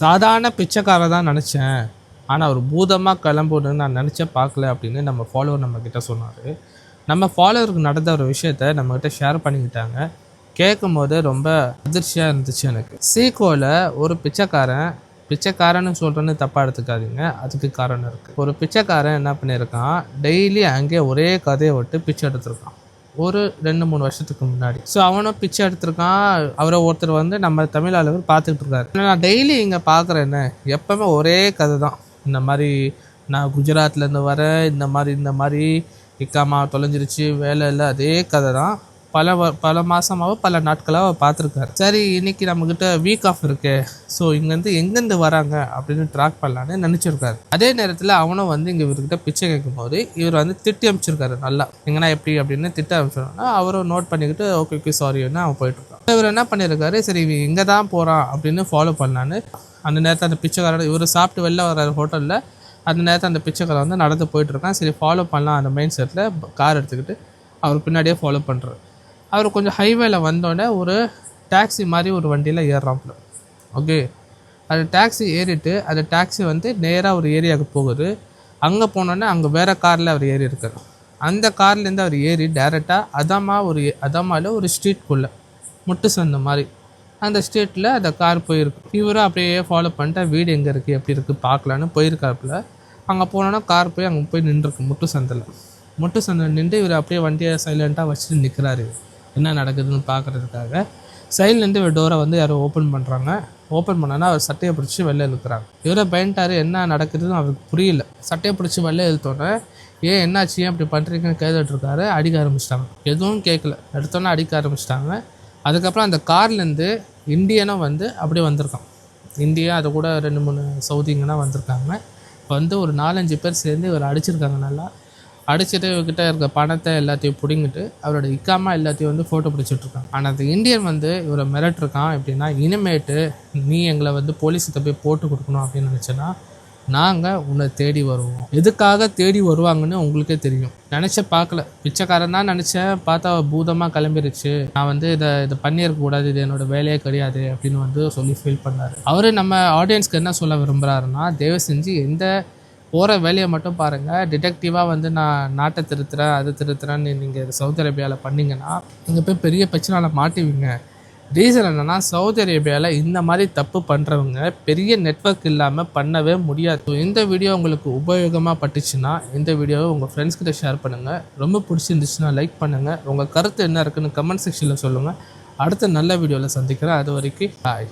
சாதாரண பிச்சைக்காரை தான் நினச்சேன். ஆனால் அவர் பூதமாக கிளம்புன்னு நான் நினச்சேன் பார்க்கல அப்படின்னு நம்ம ஃபாலோவர் நம்மக்கிட்ட சொன்னார். நம்ம ஃபாலோவருக்கு நடந்த ஒரு விஷயத்த நம்மக்கிட்ட ஷேர் பண்ணிக்கிட்டாங்க. கேட்கும் போது ரொம்ப அதிர்ச்சியாக இருந்துச்சு எனக்கு. சீக்கோவில் ஒரு பிச்சைக்காரன் பிச்சைக்காரன்னு சொல்கிறேன்னு தப்பாக எடுத்துக்காதீங்க. அதுக்கு காரணம் இருக்குது ஒரு பிச்சைக்காரன் என்ன பண்ணியிருக்கான்? டெய்லி அங்கேயே ஒரே கதையை விட்டு பிச்சை எடுத்திருக்கான். ஒரு ரெண்டு மூணு வருஷத்துக்கு முன்னாடி. ஸோ அவனும் பிச்சை எடுத்திருக்கான். அவரை ஒருத்தர் வந்து நம்ம தமிழ் ஆளுவர் பார்த்துட்டு இருக்காரு. நான் டெய்லி இங்கே பார்க்குறேன் என்ன? எப்பவுமே ஒரே கதை தான். இந்த மாதிரி நான் குஜராத்லேருந்து வரேன். இந்த மாதிரி இந்த மாதிரி இக்காமா தொலைஞ்சிருச்சு வேலை இல்லை அதே கதை தான். பல வ- பல மாதமாக பல நாட்களாக பார்த்துருக்காரு. சரி இன்னைக்கு நம்மக்கிட்ட வீக் ஆஃப் இருக்கு. ஸோ இங்கேருந்து எங்கேருந்து வராங்க அப்படின்னு ட்ராக் பண்ணலான்னு நினச்சிருக்காரு. அதே நேரத்தில் அவனும் வந்து இங்கே இவர்கிட்ட பிச்சை கேட்கும் போது இவர் வந்து திட்டி அமைச்சிருக்காரு நல்லா. எங்கன்னா எப்படி அப்படின்னு திட்ட அமைச்சிருக்கா அவரும் நோட் பண்ணிக்கிட்டு ஓகே ஓகே சாரின்னு அவன் போயிட்டுருக்கான். இவர் என்ன பண்ணியிருக்காரு சரி இவன் இங்கே தான் போகிறான் அப்படின்னு ஃபாலோ பண்ணலான்னு அந்த நேரத்தில் அந்த பிச்சைக்காரன் இவர் சாப்பிட்டு வெளில வர ஹோட்டலில். அந்த நேரத்தில் அந்த பிச்சைக்காரன் வந்து நடந்து போயிட்டுருக்கான். சரி ஃபாலோ பண்ணலாம் அந்த மைண்ட் செட்டில் கார் எடுத்துக்கிட்டு அவர் பின்னாடியே ஃபாலோ பண்ணுறாரு அவர் கொஞ்சம் ஹைவேல வந்தோடனே ஒரு டாக்ஸி மாதிரி ஒரு வண்டியில் ஏறுறாப்புல. ஓகே அது டாக்ஸி ஏறிட்டு அந்த டாக்ஸி வந்து நேராக ஒரு ஏரியாவுக்கு போகுது. அங்கே போனோடனே அங்கே வேறு காரில் அவர் ஏறி இருக்கார். அந்த கார்லேருந்து அவர் ஏறி டேரெக்டாக அதாமா ஒரு அதாமாவில் ஒரு ஸ்ட்ரீட்குள்ளே முட்டு சந்து மாதிரி. அந்த ஸ்ட்ரீட்டில் அந்த கார் போயிருக்கு. இவரும் அப்படியே ஃபாலோ பண்ணிட்டு வீடு எங்கே இருக்குது எப்படி இருக்குது பார்க்கலான்னு போயிருக்காப்புல. அங்கே போனோன்னா கார் போய் அங்கே போய் நின்றுருக்கு முட்டு சந்தில் முட்டு சந்தில் நின்று இவர் அப்படியே வண்டியை சைலண்ட்டாக வச்சுட்டு நிற்கிறாரு என்ன நடக்குதுன்னு பார்க்குறதுக்காக சைட்லேருந்து டோரை வந்து யாரும் ஓப்பன் பண்ணுறாங்க ஓப்பன் பண்ணனா அவர் சட்டையை பிடிச்சி வெளில இழுக்கிறாங்க. இவரை பயன்ட்டார் என்ன நடக்குதுன்னு அவருக்கு புரியல. சட்டையை பிடிச்சி வெளில இழுத்தோன்னே ஏன் என்னாச்சு? ஏன் அப்படி பண்ணுறீங்கன்னு கேட்டுட்ருக்காரு. அடிக்க ஆரம்பிச்சிட்டாங்க. எதுவும் கேட்கல எடுத்தோன்னே அடிக்க ஆரம்பிச்சிட்டாங்க. அதுக்கப்புறம் அந்த கார்லேருந்து இந்தியனும் வந்து அப்படியே வந்திருக்கான். இந்தியா அது கூட ரெண்டு மூணு சவுதிங்கன்னா வந்திருக்காங்க. வந்து ஒரு நாலஞ்சு பேர் சேர்ந்து இவர் அடிச்சிருக்காங்க நல்லா. அடிச்சுட்டு இவர்கிட்ட இருக்க பணத்தை எல்லாத்தையும் பிடுங்கிட்டு அவரோட இக்காமா எல்லாத்தையும் வந்து ஃபோட்டோ பிடிச்சிட்ருக்கான். ஆனால் அந்த இந்தியன் வந்து இவரை மிரட்டிருக்கான் எப்படின்னா இனிமேட்டு நீ எங்களை வந்து போலீஸ்கிட்ட போய் போட்டு கொடுக்கணும் அப்படின்னு நினச்சேன்னா நாங்கள் உன்னை தேடி வருவோம். எதுக்காக தேடி வருவாங்கன்னு உங்களுக்கே தெரியும். நினச்ச பார்க்கல. பிச்சைக்காரன் தான் நினச்சேன் பார்த்தா பூதமாக கிளம்பிருச்சு. நான் வந்து இதை இதை பண்ணியிருக்கக்கூடாது இது என்னோட வேலையே கிடையாது அப்படின்னு வந்து சொல்லி ஃபீல் பண்ணார். அவர் நம்ம ஆடியன்ஸ்க்கு என்ன சொல்ல விரும்புகிறாருன்னா தயவு செஞ்சு எந்த போகிற வேலையை மட்டும் பாருங்கள் டிடெக்டிவாக வந்து நான் நாட்டை திருத்துறேன் அதை திருத்துறேன்னு நீங்கள் சவுதி அரேபியாவில் பண்ணிங்கன்னா நீங்கள் போய் பெரிய பிரச்சனையில் மாட்டுவீங்க. ரீசன் என்னென்னா சவுதி அரேபியாவில் இந்த மாதிரி தப்பு பண்ணுறவங்க பெரிய நெட்ஒர்க் இல்லாமல் பண்ணவே முடியாது. இந்த வீடியோ உங்களுக்கு உபயோகமாக பட்டுச்சுன்னா இந்த வீடியோவை உங்கள் ஃப்ரெண்ட்ஸ் கிட்ட ஷேர் பண்ணுங்கள் ரொம்ப பிடிச்சிருந்துச்சுன்னா லைக் பண்ணுங்கள் உங்கள் கருத்து என்ன இருக்குன்னு கமெண்ட் செக்ஷனில் சொல்லுங்கள் அடுத்த நல்ல வீடியோவில் சந்திக்கிறேன். அது வரைக்கும் பாய்